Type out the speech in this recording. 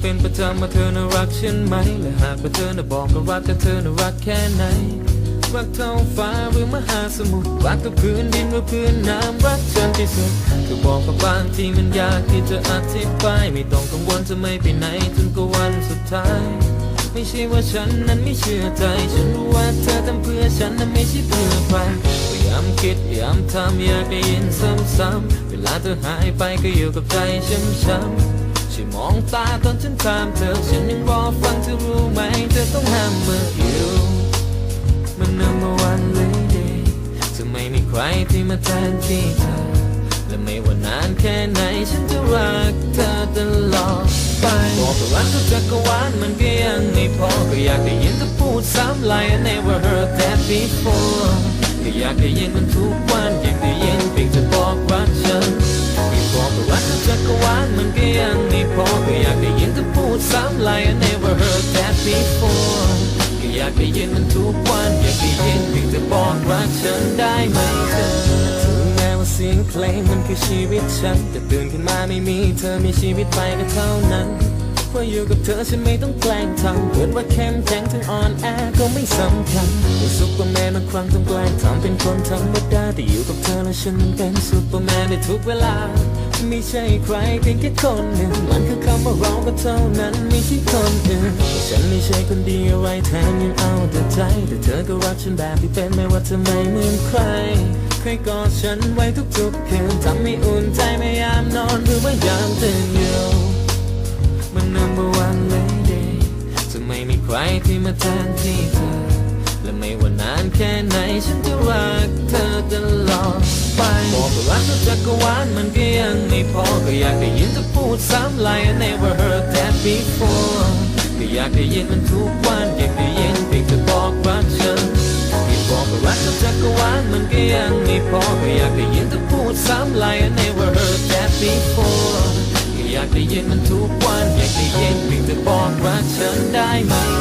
เป็นประจำมาเธอน่ารักฉันไหม และหากว่าเธอน่ะบอกก็รักแต่เธอน่ารักแค่ไหน รักเท่าฟ้าหรือมหาสมุทร รักกับพื้นดินหรือพื้นน้ำรักฉันที่สุดก็บอกกับบางทีมันยากที่จะอธิบาย ไม่ต้องกังวลจะไม่ไปไหนจนกว่าวันสุดท้าย ไม่ใช่ว่าฉันนั้นไม่เชื่อใจ ฉันรู้ว่าเธอทำเพื่อฉันนั้นไม่ใช่เพื่อใครพยายามคิดพยายามทำอยากได้ยินซ้ำๆเวลาเธอหายไปก็อยู่กับใจช้ำๆ มองตาตอนฉันถามเธอ ฉันยังรอฟังเธอรู้ไหม เธอต้องห้ามเมื่ออยู่มัน number one lady จะไม่มีใครที่มาแทนที่เธอ และไม่ว่านานแค่ไหน ฉันจะรักเธอตลอดไปบอกว่ารักทุกจักรวาลมันก็ยังไม่พอ ก็อยากได้ยินเธอพูดซ้ำ like I never heard that before ก็อยากได้ยินมันทุกวัน อยากได้ยินเพียงเธอบอกรักฉัน never heard that before ก็อยากได้ยินมันทุกวัน อยากได้ยินเพียงเธอบอกรักฉันได้ไหมเธอถึงแม้ว่าเสียงเพลงมันคือชีวิตฉัน แต่ตื่นขึ้นมาไม่มีเธอมีชีวิตไปก็เท่านั้นเพราะอยู่กับเธอฉันไม่ต้องแกล้งทำเกิดว่าเข้มแข็งถึงอ่อนแอก็ไม่สำคัญเป็นซุปเปอร์แมนบางครั้งต้องแกล้งทำเป็นคนธรรม แต่อยู่กับเธอแล้วฉันเป็นซุปเปอร์แมนในทุกเวลา ไม่ใช่ใครเพียงแค่คนหนึ่ง มันคือคำว่าเราก็เท่านั้นไม่ใช่คนอื่นฉันไม่ใช่คนดีอะไรแถมยังเอาแต่ใจ แต่เธอก็รักฉันแบบที่เป็นไม่ว่าเธอไม่เหมือนใครเคยกอดฉันไว้ทุกๆคืนทำให้อุ่นใจไม่ยามนอนหรือว่ายามตื่นอยู่มัน number one lady จะไม่มีใครที่มาแทนที่เธอและไม่ว่านานแค่ไหนฉันจะรัก ดซ้ำลาย I never heard that before ก็อยากได้ยินมันทุกวันอยากได้ยินเพียงแต่บอกรักฉันที่บอกว่ารักจักรวาลมันก็ยังไม่พอก็อยากได้ยินเธอพูดซ้ำลาย I never heard that before ก็อยากได้ยินมันทุกวันอยากได้ยินเพียงแต่บอกรักฉันได้ไหม